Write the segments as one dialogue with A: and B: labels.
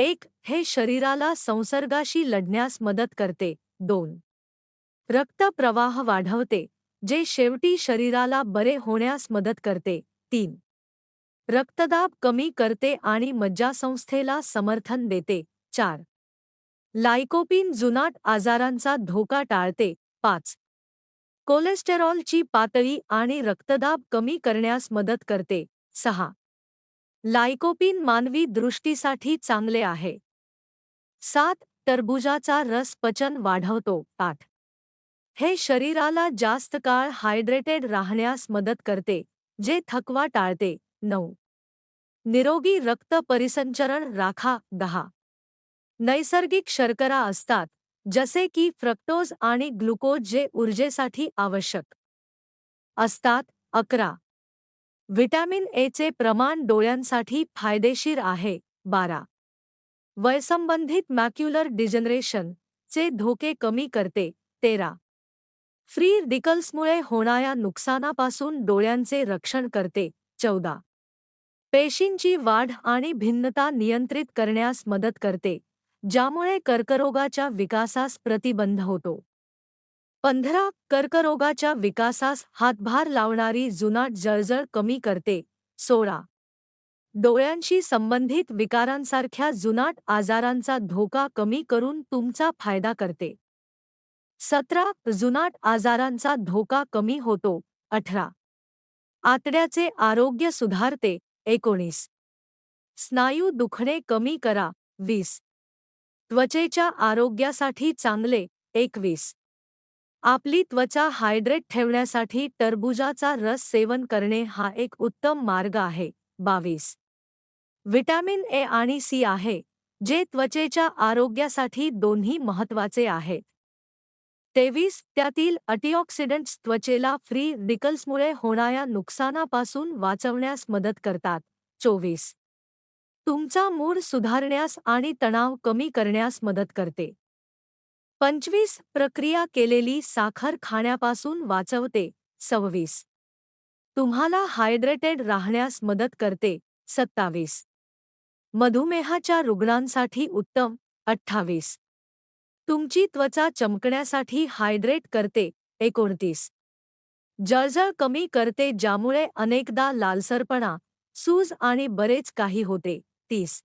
A: एक हे शरीराला संसर्गाशी लढण्यास मदत करते. दोन रक्तप्रवाह वाढवते जे शेवटी शरीराला बरे होण्यास मदत करते. तीन रक्तदाब कमी करते आणि मज्जासंस्थेला समर्थन देते. चार लायकोपिन जुनाट आजारांचा धोका टाळते. पाच कोलेस्टेरॉलची पातळी आणि रक्तदाब कमी करण्यास मदत करते. सहा लायकोपिन मानवी दृष्टीसाठी चांगले आहे. सात टरबुजाचा रस पचन वाढवतो. आठ हे शरीराला जास्त काळ हायड्रेटेड राहण्यास मदत करते जे थकवा टाळते. नऊ निरोगी रक्त परिसंचरण राखा. दहा नैसर्गिक शर्करा असतात जसे की फ्रक्टोज आणि ग्लुकोज जे ऊर्जेसाठी आवश्यक असतात. अकरा व्हिटॅमिन एचे प्रमाण डोळ्यांसाठी फायदेशीर आहे. बारा. वयसंबंधित मॅक्युलर डिजनरेशन चे धोके कमी करते. तेरा. फ्री रिकल्समुळे होणाऱ्या नुकसानापासून डोळ्यांचे रक्षण करते. चौदा. पेशींची वाढ आणि भिन्नता नियंत्रित करण्यास मदत करते ज्यामुळे कर्करोगाच्या विकासास प्रतिबंध होतो. पंधरा कर्करोगाच्या विकासास हातभार लावणारी जुनाट जळजळ कमी करते. सोळा. डोळ्यांशी संबंधित विकारांसारख्या जुनाट आजारांचा धोका कमी करून तुमचा फायदा करते. सतरा. जुनाट आजारांचा धोका कमी होतो. अठरा. आतड्याचे आरोग्य सुधारते. एकोणीस. स्नायू दुखणे कमी करा. वीस. त्वचेच्या आरोग्यासाठी चांगले. एकवीस. आपली त्वचा हायड्रेट ठेवण्यासाठी टरबुजाचा रस सेवन करणे हा एक उत्तम मार्ग आहे. बावीस. व्हिटॅमिन ए आणि सी आहे जे त्वचेच्या आरोग्यासाठी दोन्ही महत्त्वाचे आहेत तेवीस. त्यातील अटीऑक्सिडंट्स त्वचेला फ्री रिकल्समुळे होणाऱ्या नुकसानापासून वाचवण्यास मदत करतात. चोवीस. तुमचा मूड सुधारण्यास आणि तणाव कमी करण्यास मदत करते. पंचवीस प्रक्रिया केलेली साखर खाण्यापासून वाचवते. सव्वीस. तुम्हाला हायड्रेटेड राहण्यास मदत करते. सत्तावीस. मधुमेहाच्या रुग्णांसाठी उत्तम. अठ्ठावीस. तुमची त्वचा चमकण्यासाठी हायड्रेट करते. एकोणतीस. जळजळ कमी करते ज्यामुळे अनेकदा लालसरपणा सूज आणि बरेच काही होते. तीस.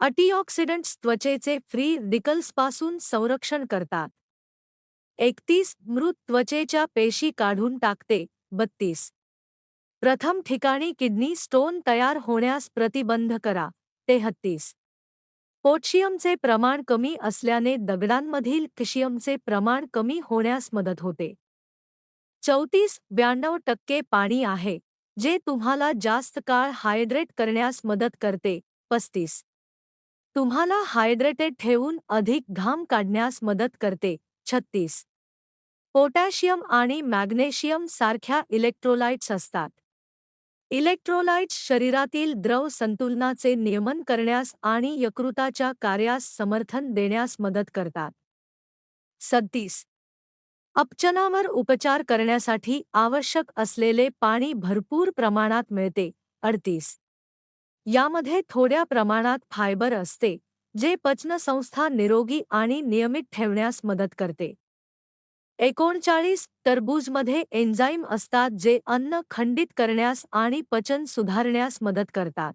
A: अटीऑक्सिडंट्स त्वचेचे फ्री रिकल्सपासून संरक्षण करतात. एकतीस मृत त्वचेच्या पेशी काढून टाकते. बत्तीस. प्रथम ठिकाणी किडनी स्टोन तयार होण्यास प्रतिबंध करा. तेहत्तीस. पोटशियमचे प्रमाण कमी असल्याने दगडांमधील किशियमचे प्रमाण कमी होण्यास मदत होते. चौतीस ब्याण्णव टक्के पाणी आहे जे तुम्हाला जास्त काळ हायड्रेट करण्यास मदत करते. पस्तीस. तुम्हाला हायड्रेटेड ठेवून अधिक घाम काढण्यास मदत करते. छत्तीस. पोटॅशियम आणि मॅग्नेशियम सारख्या इलेक्ट्रोलाइट्स असतात. इलेक्ट्रोलाइट्स शरीरातील द्रव संतुलनाचे नियमन करण्यास आणि यकृताच्या कार्यास समर्थन देण्यास मदत करतात. सत्तीस अपचनावर उपचार करण्यासाठी आवश्यक असलेले पाणी भरपूर प्रमाणात मिळते. अडतीस. यामध्ये थोड्या प्रमाणात फायबर असते जे पचनसंस्था निरोगी आणि नियमित ठेवण्यास मदत करते. एकोणचाळीस टरबूजमध्ये एन्झाईम असतात जे अन्न खंडित करण्यास आणि पचन सुधारण्यास मदत करतात.